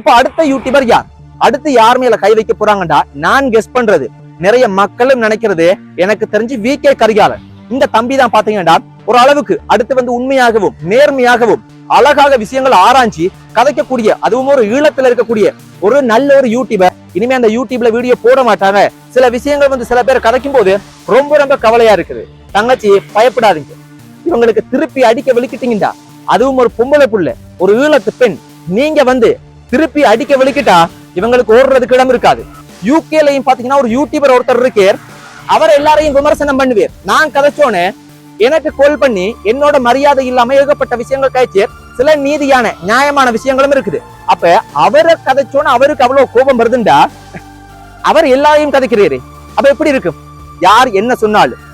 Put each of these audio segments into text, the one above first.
இப்ப அடுத்த யூடியூபர் யார்? அடுத்து யார் மேல கை வைக்க போறாங்கடா நான் கெஸ் பண்றது. நிறைய மக்களும் நினைக்கிறது எனக்கு தெரிஞ்சு வி கே கரிகாலன். இந்த தம்பி தான் பாத்தீங்கன்னா ஒரு அளவுக்கு அடுத்து வந்து உண்மையாகவும் நேர்மையாகவும் அழகாக விஷயங்கள் ஆராய்ச்சி கதைக்கக்கூடிய அதுவும் ஒரு ஈழத்துல இருக்கக்கூடிய ஒரு நல்ல ஒரு யூடியூபர் இனிமே அந்த யூடியூப்ல வீடியோ போட மாட்டாங்க. சில விஷயங்கள் வந்து சில பேர் கதைக்கும் போது ரொம்ப ரொம்ப கவலையா இருக்குது. தங்கச்சி பயப்படாதீங்க. இவங்களுக்கு திருப்பி அடிக்க வெளிக்கிட்டீங்கடா அதுவும் ஒரு பொம்பளை புள்ள ஒரு ஈழத்து பெண். நீங்க வந்து திருப்பி அடிக்க வெளிக்கிட்டா இவங்களுக்கு ஓடுறதுக்கு இடம் இருக்காது. யூகேலையும் பாத்தீங்கன்னா ஒரு யூடியூபர் ஒருத்தர் இருக்கார். அவர் எல்லாரையும் விமர்சனம் பண்ணுவார். நான் கதைச்சோன்னு எனக்கு கோல் பண்ணி என்னோட மரியாதை இல்லாம ஏகப்பட்ட விஷயங்கள் கழிச்சு சில நீதியான நியாயமான விஷயங்களும் இருக்குது. அப்ப அவரை கதைச்சோன்னு அவருக்கு அவ்வளவு கோபம் வருதுண்டா? அவர் எல்லாரையும் கதைக்கிறாரு. அப்ப எப்படி இருக்கும்? யார் என்ன சொன்னாலும்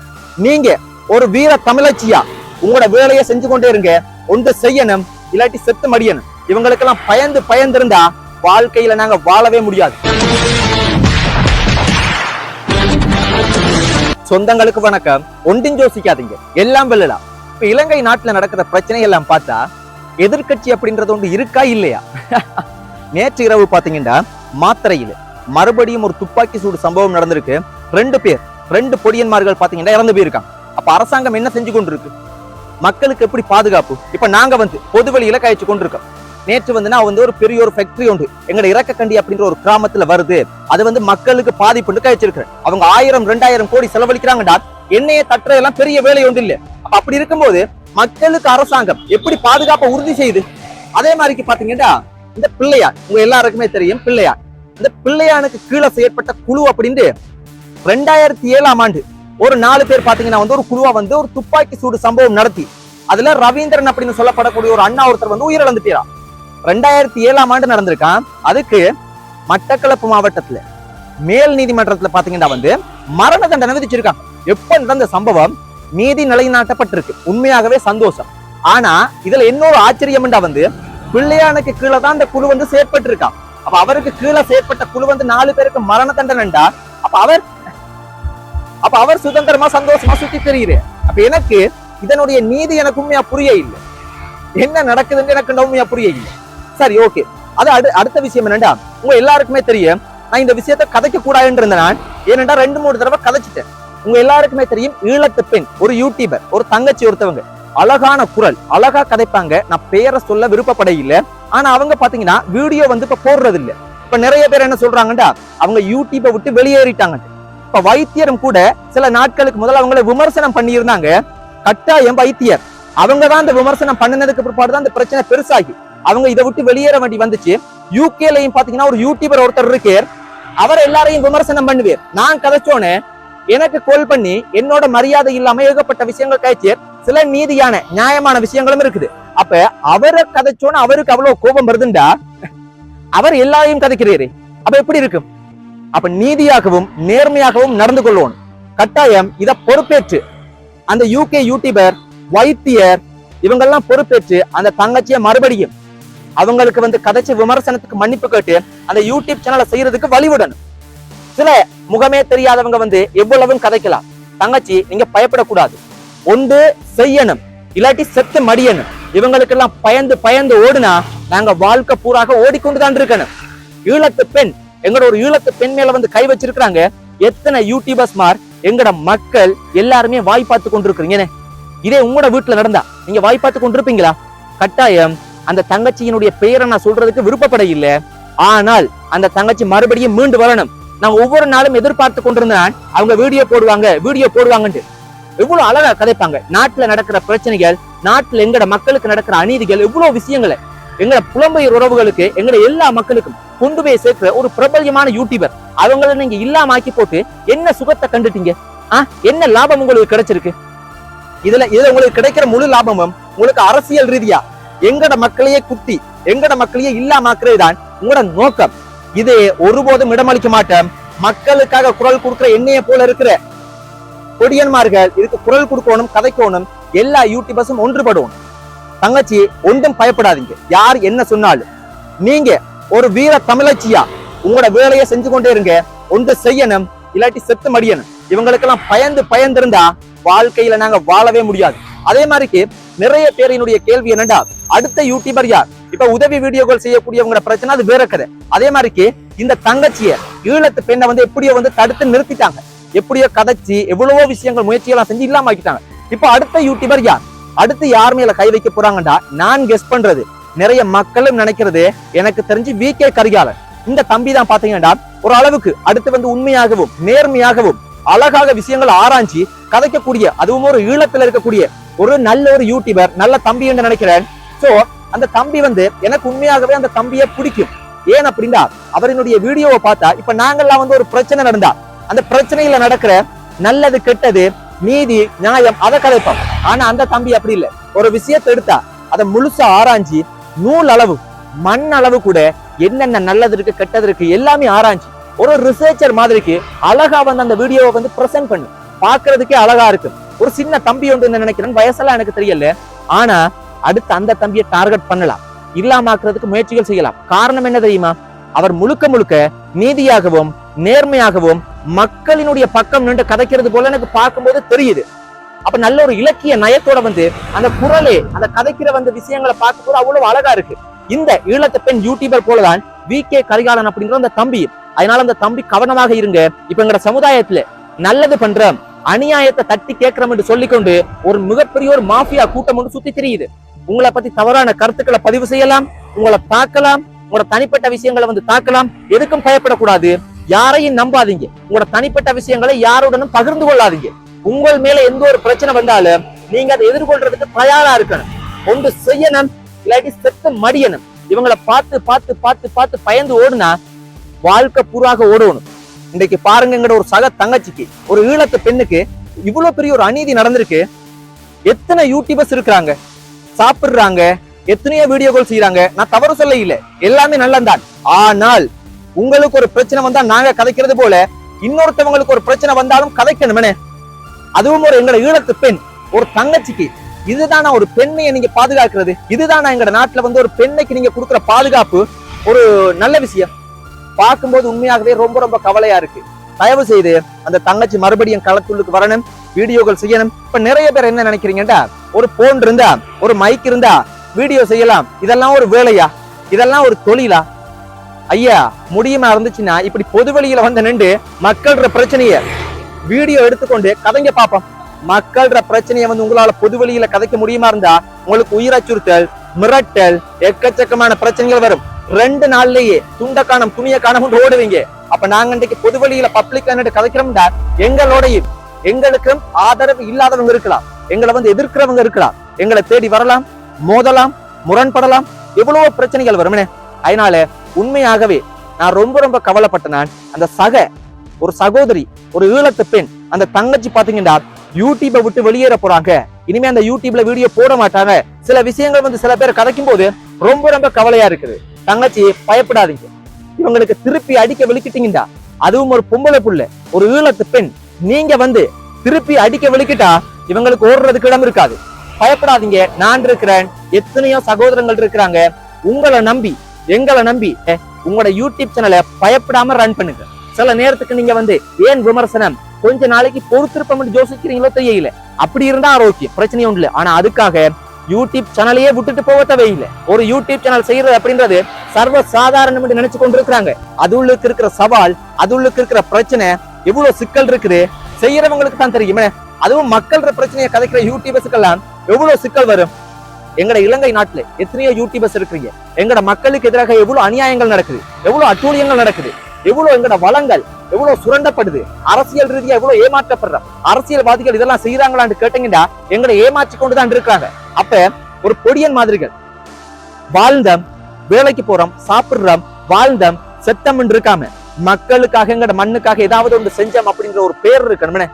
நீங்க ஒரு வீர தமிழச்சியா உங்களோட வேலையை செஞ்சு கொண்டே இருங்க. ஒன்று செய்யணும் இல்லாட்டி செத்து மடியணும். இவங்களுக்கெல்லாம் பயந்து பயந்திருந்தா வாழ்க்கையில நாங்க வாழவே முடியாது. சொந்தங்களுக்கு வணக்கம் ஒன்றும் யோசிக்காதீங்க. எல்லாம் வெல்லலாம் இப்ப இலங்கை நாட்டுல நடக்கிற பிரச்சனை எல்லாம் பார்த்தா எதிர்க்கட்சி அப்படின்றது ஒன்று இருக்கா இல்லையா? நேற்று இரவு பாத்தீங்கன்னா மாத்திரையில் மறுபடியும் ஒரு துப்பாக்கி சூடு சம்பவம் நடந்திருக்கு. ரெண்டு பேர் ரெண்டு பொடியன்மார்கள் பாத்தீங்கன்னா இறந்து போயிருக்காங்க. அப்ப அரசாங்கம் என்ன செஞ்சு கொண்டிருக்கு? மக்களுக்கு எப்படி பாதுகாப்பு? இப்ப நாங்க வந்து பொதுவெளியில கழிச்சு கொண்டிருக்கோம். நேற்று வந்து நான் வந்து ஒரு பெரிய ஒரு ஃபேக்டரி உண்டு. எங்களோட இறக்கக்கண்டி அப்படின்ற ஒரு கிராமத்துல வருது. அது வந்து மக்களுக்கு பாதிப்புன்னு கழிச்சிருக்கிறேன். அவங்க ஆயிரம் ரெண்டாயிரம் கோடி செலவழிக்கிறாங்கடா. எண்ணெயை தட்டுறதெல்லாம் பெரிய வேலை ஒன்று இல்ல. அப்படி இருக்கும்போது மக்களுக்கு அரசாங்கம் எப்படி பாதுகாப்பை உறுதி செய்யுது? அதே மாதிரிக்கு பாத்தீங்கன்னா இந்த பிள்ளையார் உங்க எல்லாருக்குமே தெரியும் பிள்ளையார். இந்த பிள்ளையானுக்கு கீழே செயற்பட்ட குழு அப்படின்ட்டு ரெண்டாயிரத்தி ஏழாம் ஆண்டு ஒரு நாலு பேர் பாத்தீங்கன்னா வந்து ஒரு குழுவா வந்து ஒரு துப்பாக்கி சூடு சம்பவம் நடத்தி. அதுல ரவீந்திரன் அப்படின்னு சொல்லப்படக்கூடிய ஒரு அண்ணா ஒருத்தர் வந்து உயிரிழந்துட்டா ரெண்டாயிரத்தி ஏழாம் ஆண்டு நடந்திருக்கான் அதுக்கு மட்டக்களப்பு மாவட்டத்துல மேல் நீதிமன்றத்துல பாத்தீங்கன்னா வந்து மரண தண்டனை விதிச்சிருக்காங்க. எப்ப நடந்த சம்பவம்? நீதி நிலைநாட்டப்பட்டிருக்கு. உண்மையாகவே சந்தோஷம். ஆனா இதுல இன்னொரு ஆச்சரியம்டா வந்து பிள்ளையானுக்கு கீழே தான் அந்த குழு வந்து செயற்பட்டு இருக்கான் அப்ப அவருக்கு கீழே செயற்பட்ட குழு வந்து நாலு பேருக்கு மரண தண்டனைண்டா அப்ப அவர் அப்ப அவர் சுதந்திரமா சந்தோஷமா சுத்தி தெரியுது அப்ப எனக்கு இதனுடைய நீதி எனக்கு உண்மையா புரிய இல்லை. என்ன நடக்குதுன்னு எனக்கு உண்மையா புரிய இல்லை. சரி ஓகே அது அடு அடுத்த விஷயம் என்னடா உங்க எல்லாருக்குமே தெரியும் நான் இந்த விஷயத்த கதைக்க கூடாதுன்னு இருந்தேன் நான். ஏனென்றா ரெண்டு மூணு தடவை கதைச்சிட்டேன். உங்க எல்லாருக்குமே தெரியும் ஈழத்து பெண் ஒரு யூடியூபர் ஒரு தங்கச்சி ஒருத்தவங்க. அழகான குரல் அழகா கதைப்பாங்க. நான் பேரை சொல்ல விருப்பப்பட இல்லை ஆனா அவங்க பாத்தீங்கன்னா வீடியோ வந்து இப்ப போடுறது இல்ல இப்ப நிறைய பேர் என்ன சொல்றாங்கடா அவங்க யூடியூப்பை விட்டு வெளியேறிட்டாங்க இப்ப வைத்தியரும் கூட சில நாட்களுக்கு முதல்ல அவங்கள விமர்சனம் பண்ணியிருந்தாங்க. கட்டாயம் வைத்தியர். அவங்க தான் இந்த விமர்சனம் பண்ணினதுக்கு பிற்பாடு தான் இந்த பிரச்சனை பெருசாகி. அவங்க இதை விட்டு வெளியேற வேண்டி வந்துச்சு. யூகேலையும் பாத்தீங்கன்னா ஒரு யூடியூபர் ஒருத்தர் இருக்கார். அவர் எல்லாரையும் விமர்சனம் பண்ணுவார். நான் கதைச்சோன்னு எனக்கு கோல் பண்ணி என்னோட மரியாதை இல்லாம ஏகப்பட்ட விஷயங்கள் கழிச்சு சில நீதியான நியாயமான விஷயங்களும் இருக்குது. அப்ப அவரை கதைச்சோன்னு அவருக்கு அவ்வளவு கோபம் வருதுண்டா? அவர் எல்லாரையும் கதைக்கிறாரு. அப்ப எப்படி இருக்கும்? அப்ப நீதியாகவும் நேர்மையாகவும் நடந்து கொள்வோம். கட்டாயம் இத பொறுப்பேற்று அந்த யூகே யூடியூபர் வைத்தியர் இவங்கெல்லாம் பொறுப்பேற்று அந்த தங்கச்சியை மறுபடியும் அவங்களுக்கு வந்து கதைச்ச விமர்சனத்துக்கு மன்னிப்பு கேட்டு அந்த யூடியூப் சேனலை செய்யறதுக்கு வழிவிடணும். சில முகமே தெரியாதவங்க வந்து எவ்வளவும் கதைக்கலாம். தங்கச்சி நீங்க பயப்படக்கூடாது. ஒன்று செய்யணும். இல்லாட்டி செத்து மடியணும். இவங்களுக்கெல்லாம் பயந்து பயந்து ஓடுனா நாங்க வாழ்க்கை பூராக ஓடிக்கொண்டுதான் இருக்கணும். ஈழத்து பெண் எங்களோட ஒரு ஈழத்து பெண் மேல வந்து கை வச்சிருக்கிறாங்க. எத்தனை யூடியூபர்ஸ் மார் எங்கட மக்கள் எல்லாருமே வாய் பார்த்து கொண்டிருக்கிறீங்க இதே உங்களோட வீட்டுல நடந்தா நீங்க வாய் பார்த்து கொண்டிருப்பீங்களா? கட்டாயம் அந்த தங்கச்சியினுடைய பெயரை நான் சொல்றதுக்கு விருப்பப்பட இல்ல. ஆனால் அந்த தங்கச்சி மறுபடியும் மீண்டு வரணும். நான் ஒவ்வொரு நாளும் எதிர்பார்த்து கொண்டிருந்தேன். அவங்க வீடியோ போடுவாங்க வீடியோ போடுவாங்கன்ட்டு. எவ்வளவு அழகா கதைப்பாங்க. நாட்டுல நடக்கிற பிரச்சனைகள் நாட்டுல எங்கட மக்களுக்கு நடக்கிற அநீதிகள் எவ்வளவு விஷயங்களை. எங்கட புலம்பெயர் உறவுகளுக்கு எங்கட எல்லா மக்களுக்கும் கொண்டு போய் சேர்க்கிற ஒரு பிரபல்யமான யூடியூபர் அவங்கள நீங்க இல்லாம ஆக்கி போட்டு என்ன சுகத்தை கண்டுட்டீங்க? ஆ? என்ன லாபம் உங்களுக்கு கிடைச்சிருக்கு? இதுல இதுல உங்களுக்கு கிடைக்கிற முழு லாபமும் உங்களுக்கு அரசியல் ரீதியா எங்கட மக்களையே குத்தி எங்கட மக்களையே இல்லாமாக்குறது தான் உங்களோட நோக்கம். இது ஒருபோதும் இடமளிக்க மாட்டேன். மக்களுக்காக குரல் கொடுக்கிற என்னைய போல இருக்கிற கொடியன்மார்கள் இதுக்கு குரல் கொடுக்கணும் கதைக்கணும் எல்லா யூடியூபர்ஸும் ஒன்றுபடுவோம். தங்கச்சி ஒன்றும் பயப்படாதீங்க. யார் என்ன சொன்னாலும். நீங்க ஒரு வீர தமிழச்சியா உங்களோட வேலையை செஞ்சு கொண்டே இருங்க. ஒன்று செய்யணும் இல்லாட்டி செத்து மடியணும். இவங்களுக்கெல்லாம் பயந்து பயந்திருந்தா வாழ்க்கையில நாங்க வாழவே முடியாது. அதே மாதிரிக்கு நிறைய பேரினுடைய கேள்வி என்னடா அடுத்த யூடியூபர் யார்? இப்ப உதவி வீடியோக்கள் செய்யக்கூடியவங்க பிரச்சனை அது வேற கதை. அதே மாதிரிக்கு இந்த தங்கச்சிய ஈழத்து பெண்ணை வந்து எப்படியோ வந்து தடுத்து நிறுத்திட்டாங்க. எப்படியோ கதைச்சு எவ்வளவோ விஷயங்கள் முயற்சியெல்லாம் செஞ்சு இல்லாம ஆக்கிட்டாங்க இப்ப அடுத்த யூடியூபர் யார்? அடுத்து யார் மேல கை வைக்க போறாங்கடா நான் கெஸ் பண்றது. நிறைய மக்களும் நினைக்கிறது எனக்கு தெரிஞ்சு வி கே கரிகாலன். இந்த தம்பி தான் பாத்தீங்கன்னா ஒரு அளவுக்கு அடுத்து வந்து உண்மையாகவும் நேர்மையாகவும் அழகாக விஷயங்கள் ஆராய்ச்சி கதைக்கக்கூடிய அதுவும் ஒரு ஈழத்துல இருக்கக்கூடிய ஒரு நல்ல ஒரு யூடியூபர் நல்ல தம்பி என்று நினைக்கிறேன். சோ அந்த தம்பி வந்து எனக்கு உண்மையாகவே அந்த தம்பியை பிடிக்கும். ஏன் அப்படின்னா அவரினுடைய வீடியோவை பார்த்தா இப்ப நாங்கெல்லாம் வந்து ஒரு பிரச்சனை நடந்தா அந்த பிரச்சனையில நடக்கிற நல்லது கெட்டது நீதி நியாயம் அதை கலைப்போம். ஆனா அந்த தம்பி அப்படி இல்ல. ஒரு விஷயத்தை எடுத்தா அதை முழுசா ஆராய்ஞ்சி நூல் அளவு மண் அளவு கூட என்னென்ன நல்லது இருக்கு கெட்டது இருக்கு எல்லாமே ஆராய்ச்சி ஒரு ரிசர்ச்சர் மாதிரிக்கு அழகா வந்து அந்த வீடியோவை வந்து பிரசன்ட் பண்ணு. பாக்குறதுக்கே அழகா இருக்கு ஒரு சின்ன தம்பி ஒன்று நினைக்கிறேன்? வயசெல்லாம் எனக்கு தெரியல. ஆனா அடுத்து அந்த தம்பியை டார்கெட் பண்ணலாம். இல்லாமாக்குறதுக்கு முயற்சிகள் செய்யலாம். காரணம் என்ன தெரியுமா? அவர் முழுக்க முழுக்க நீதியாகவும் நேர்மையாகவும் மக்களினுடைய பக்கம் நின்று கதைக்கிறது போல எனக்கு பார்க்கும்போது தெரியுது. அப்ப நல்ல ஒரு இலக்கிய நயத்தோட வந்து அந்த குரலே அந்த கதைக்கிற வந்து விஷயங்களை பார்க்கும்போது அவ்வளவு அழகா இருக்கு. இந்த ஈழத்து பெண் யூடியூபர் போலதான் வி கே கரிகாலன் அப்படிங்கிற அந்த தம்பி. அதனால அந்த தம்பி கவனமாக இருங்க. இப்ப எங்கட சமுதாயத்துல நல்லது பண்றோம் அநியாயத்தை தட்டி கேட்கிறோம் என்று சொல்லிக்கொண்டு ஒரு மிகப்பெரிய ஒரு மாஃபியா கூட்டம் ஒன்று சுத்தி தெரியுது. உங்களை பத்தி தவறான கருத்துக்களை பதிவு செய்யலாம் உங்களை தாக்கலாம் உங்களோட தனிப்பட்ட விஷயங்களை வந்து தாக்கலாம் எதுக்கும் பயப்படக்கூடாது. யாரையும் நம்பாதீங்க. உங்களோட தனிப்பட்ட விஷயங்களை யாருடனும் பகிர்ந்து கொள்ளாதீங்க. உங்கள் மேல எந்த ஒரு பிரச்சனை வந்தாலும் நீங்க அதை எதிர்கொள்றதுக்கு தயாரா இருக்கணும். ஒன்று செய்யணும் இல்லாட்டி செத்து மடியணும். இவங்களை பார்த்து பார்த்து பார்த்து பார்த்து பயந்து ஓடுனா வாழ்க்கை பூராக ஓடணும். இன்னைக்கு பாருங்க ஒரு சக தங்கச்சிக்கு ஒரு ஈழத்து பெண்ணுக்கு இவ்வளவு பெரிய ஒரு அநீதி நடந்திருக்கு. எத்தனை யூடியூபர்ஸ் இருக்கிறாங்க சாப்பிடுறாங்க எத்தனையோ வீடியோக்கள் செய்யறாங்க நான் தவறு சொல்ல இல்ல எல்லாமே நல்லந்தான் ஆனால் உங்களுக்கு ஒரு பிரச்சனை வந்தா நாங்க கதைக்கிறது போல இன்னொருத்தவங்களுக்கு ஒரு பிரச்சனை வந்தாலும் கதைக்கணுமே அதுவும் ஒரு எங்களோட ஈழத்து பெண் ஒரு தங்கச்சிக்கு. இதுதான் ஒரு பெண்மையை நீங்க பாதுகாக்கிறது? இதுதான் எங்க நாட்டுல வந்து ஒரு பெண்ணைக்கு நீங்க கொடுக்குற பாதுகாப்பு ஒரு நல்ல விஷயம்? பார்க்கும்போது உண்மையாகவே ரொம்ப ரொம்ப கவலையா இருக்கு. தயவு செய்து அந்த தங்கச்சி மறுபடியும் களத்துள்ளுக்கு வரணும் வீடியோக்கள் செய்யணும். இப்ப நிறைய பேர் என்ன நினைக்கிறீங்கடா ஒரு போன் இருந்தா ஒரு மைக் இருந்தா வீடியோ செய்யலாம். இதெல்லாம் ஒரு வேலையா? இதெல்லாம் ஒரு தொழிலா? ஐயா முடியுமா இருந்துச்சுன்னா இப்படி பொது வெளியில வந்து நின்று மக்கள்ற பிரச்சனைய வீடியோ எடுத்துக்கொண்டு கதைங்க பாப்போம் மக்கள்ற பிரச்சனையை வந்து உங்களால பொது வெளியில கதைக்க முடியுமா இருந்தா உங்களுக்கு உயிர் அச்சுறுத்தல் மிரட்டல் எக்கச்சக்கமான பிரச்சனைகள் வரும். ரெண்டு நாள்லயே துண்ட காணம் துணிய காணம் ஓடுவீங்க. அப்ப நாங்க இன்றைக்கு பொது வழியில பப்ளிக் கதைக்கிறோம்டா எங்களோடையும் எங்களுக்கும் ஆதரவு இல்லாதவங்க இருக்கலாம். எங்களை வந்து எதிர்க்கிறவங்க இருக்கலாம். எங்களை தேடி வரலாம் மோதலாம் முரண்படலாம். எவ்வளவோ பிரச்சனைகள் வருமே அதனால உண்மையாகவே நான் ரொம்ப ரொம்ப கவலைப்பட்ட நான் அந்த சக ஒரு சகோதரி ஒரு ஈழத்து பெண் அந்த தங்கச்சி பாத்தீங்கன்னா யூடியூப்பை விட்டு வெளியேற போறாங்க. இனிமே அந்த யூடியூப்ல வீடியோ போட மாட்டாங்க. சில விஷயங்கள் வந்து சில பேர் கதைக்கும் போது ரொம்ப ரொம்ப கவலையா இருக்குது. தங்கச்சி பயப்படாதீங்க. இவங்களுக்கு திருப்பி அடிக்க வெளிக்கிட்டீங்கடா அதுவும் ஒரு பொம்பளை புள்ள ஒரு ஈழத்து பெண். நீங்க வந்து திருப்பி அடிக்க வெளிக்கிட்டா இவங்களுக்கு ஓடுறதுக்கு இடம் இருக்காது. பயப்படாதீங்க நான் இருக்கிறேன் எத்தனையோ சகோதரங்கள் இருக்கிறாங்க. உங்களை நம்பி எங்களை நம்பி உங்களோட யூடியூப் சேனலை பயப்படாம ரன் பண்ணுங்க. சில நேரத்துக்கு நீங்க வந்து ஏன் விமர்சனம்? கொஞ்ச நாளைக்கு பொறுத்திருப்பம் யோசிக்கிறீங்களோ தெரியல. அப்படி இருந்தா ஆரோக்கியம் பிரச்சனையும் இல்லை. ஆனா அதுக்காக யூடியூப் சேனலையே விட்டுட்டு போக தேவையில்லை ஒரு யூடியூப் சேனல் செய்யறது அப்படின்றது சர்வ சாதாரணம் என்று நினைச்சு கொண்டு இருக்கிறாங்க அது உள்ளுக்கு இருக்கிற சவால் அது உள்ளுக்கு இருக்கிற பிரச்சனை எவ்வளவு சிக்கல் இருக்குது? செய்யறவங்களுக்கு தான் தெரியுமே. அதுவும் மக்கள்ற பிரச்சனையை கதைக்கிற யூடியூபர்ஸுக்கெல்லாம் எவ்வளவு சிக்கல் வரும்? எங்கட இலங்கை நாட்டுல எத்தனையோ யூடியூபர்ஸ் இருக்கிறீங்க. எங்கட மக்களுக்கு எதிராக எவ்வளவு அநியாயங்கள் நடக்குது? எவ்வளவு அட்டூழியங்கள் நடக்குது? எவ்வளவு எங்கட வளங்கள் எவ்வளவு சுரண்டப்படுது? அரசியல் ரீதியா எவ்வளவு ஏமாற்றப்படுற அரசியல்வாதிகள் இதெல்லாம் செய்யறாங்களான்னு கேட்டீங்கன்னா எங்களை ஏமாற்றி கொண்டுதான் இருக்காங்க. அப்ப ஒரு பொடியன் மாதிரிகள். வாழ்ந்தம் வேலைக்கு போறோம் சாப்பிடுறோம் வாழ்ந்தம் செத்தம் இருக்காம மக்களுக்காக எங்கட மண்ணுக்காக ஏதாவது ஒன்று செஞ்சோம் அப்படிங்கிற ஒரு பேர் இருக்கணும்னே.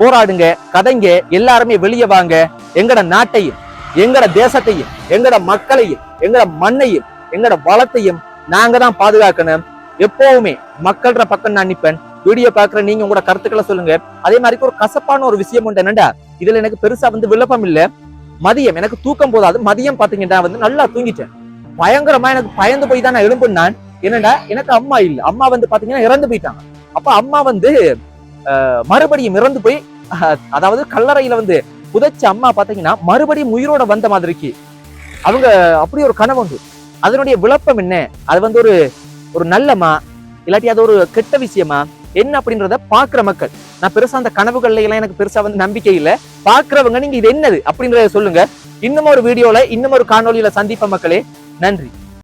போராடுங்க கதைங்க எல்லாருமே வெளியே வாங்க. எங்கட நாட்டையும் எங்கட தேசத்தையும் எங்கட மக்களையும் எங்கட மண்ணையும் எங்கட வளத்தையும் நாங்க தான் பாதுகாக்கணும். எப்பவுமே மக்கள்ற பக்கம் நான் நிப்பேன். வீடியோ பாக்குற நீங்க உங்களோட கருத்துக்களை சொல்லுங்க. அதே மாதிரி ஒரு கசப்பான ஒரு விஷயம் உண்டு என்னடா இதுல எனக்கு பெருசா வந்து விளப்பம் இல்ல. மதியம். எனக்கு தூக்கம் போதாது. மதியம் பாத்தீங்கன்னா வந்து நல்லா தூங்கிட்டேன். பயங்கரமா எனக்கு பயந்து போய் தான் நான் எழும்புனான் என்னடா? எனக்கு அம்மா இல்ல. அம்மா வந்து பாத்தீங்கன்னா இறந்து போயிட்டாங்க. அப்ப அம்மா வந்து மறுபடியும் இறந்து போய் அதாவது கல்லறையில வந்து புதைச்ச அம்மா பாத்தீங்கன்னா மறுபடியும் உயிரோட வந்த மாதிரிக்கு அவங்க அப்படி ஒரு கனவு உண்டு. அதனுடைய விளப்பம் என்ன? அது வந்து ஒரு ஒரு நல்லமா இல்லாட்டி அது ஒரு கெட்ட விஷயமா? என்ன அப்படின்றத பாக்குற மக்கள். நான் பெருசா அந்த கனவுகள்ல எல்லாம் எனக்கு பெருசா வந்து நம்பிக்கை இல்ல. பாக்குறவங்க நீங்க இது என்னது அப்படின்றத சொல்லுங்க. இன்னும் ஒரு வீடியோல இன்னும் ஒரு காணொளியில சந்திப்ப மக்களே. நன்றி.